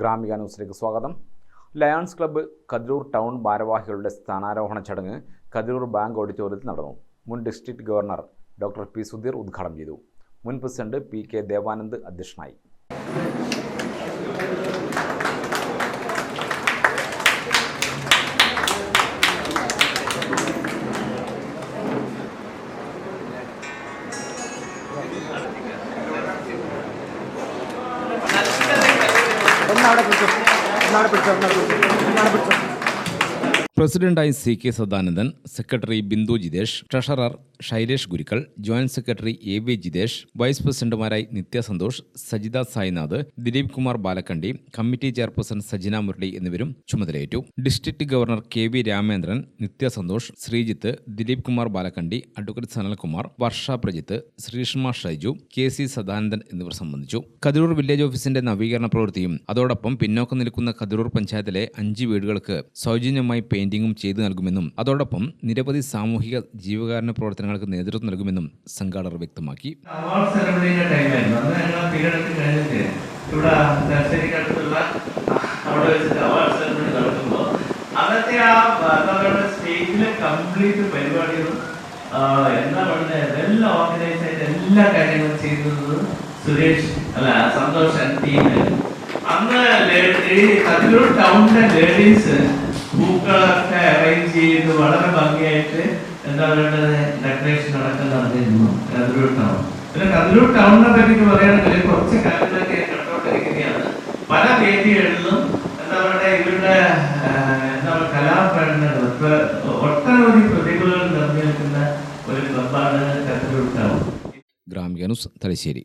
ഗ്രാമിക ന്യൂസിലേക്ക് സ്വാഗതം. Lions club Kathirur town ഭാരവാഹികളുടെ സ്ഥാനാരോഹണ ചടങ്ങ് കതിരൂർ ബാങ്ക് ഓഡിറ്റോറിയത്തിൽ നടന്നു. മുൻ district governor doctor P Sudheer ഉദ്ഘാടനം ചെയ്തു. മുൻ പ്രസിഡന്റ് പി കെ ദേവാനന്ദ് അധ്യക്ഷനായി. പ്രസിഡന്റായി C K Sadanandan secretary Bindu Jithesh treasurer Shailesh Gurukkal joint secretary A V Jithesh vice പ്രസിഡന്റുമാരായി Nithya Santhosh Sajitha Sainath Dileep Kumar Balakkandi committee chairperson Sajina Murali എന്നിവരും ചുമതലയേറ്റു. District governor K V Ramendran Nithya Santhosh Sreejith Dileep Kumar Balakkandi advocate Sanalkumar Varsha Prajith Sreeshma Shaiju K C Sadanandan എന്നിവർ സംബന്ധിച്ചു. Kathirur village ഓഫീസിന്റെ നവീകരണ പ്രവൃത്തിയും അതോടൊപ്പം പിന്നോക്കം നിൽക്കുന്ന കതിരൂർ പഞ്ചായത്തിലെ അഞ്ച് വീടുകൾക്ക് സൗജന്യമായി പെയിന്റിംഗും ചെയ്തു നൽകുമെന്നും അതോടൊപ്പം നിരവധി സാമൂഹിക ജീവകാരുണ്യ പ്രവർത്തനങ്ങൾക്ക് നേതൃത്വം നൽകുമെന്നും സംഘാടകർ വ്യക്തമാക്കി. അവാർഡ് ആ കംപ്ലീറ്റ് ഓർഗനൈസ് എല്ലാ കാര്യങ്ങളും സുരേഷ് അല്ല സന്തോഷ് അന്ന് ടൗണിലെ ലേഡീസ് പൂക്കളൊക്കെ അറേഞ്ച് ചെയ്ത് വളരെ ഭംഗിയായിട്ട് എന്താ പറയുന്നത് ഡെക്കറേഷൻ നടക്കുന്ന നടന്നിരുന്നു കതിരൂർ ടൗൺ പിന്നെ കതിരൂർ ടൗണിനെ പറ്റി പറയുകയാണെങ്കിൽ കുറച്ച് കാര്യങ്ങളൊക്കെ കണ്ടുകൊണ്ടിരിക്കുകയാണ് പല വേദികളിലും എന്താ പറയുക ഇവരുടെ എന്താ പറയുക കലാപ്രകടനങ്ങൾ ഒട്ടനവധി പ്രതിഭകൾ നിറഞ്ഞു ഒരു ക്ലബാണ് ടൗൺ ഗ്രാമിക ന്യൂസ് തലശ്ശേരി.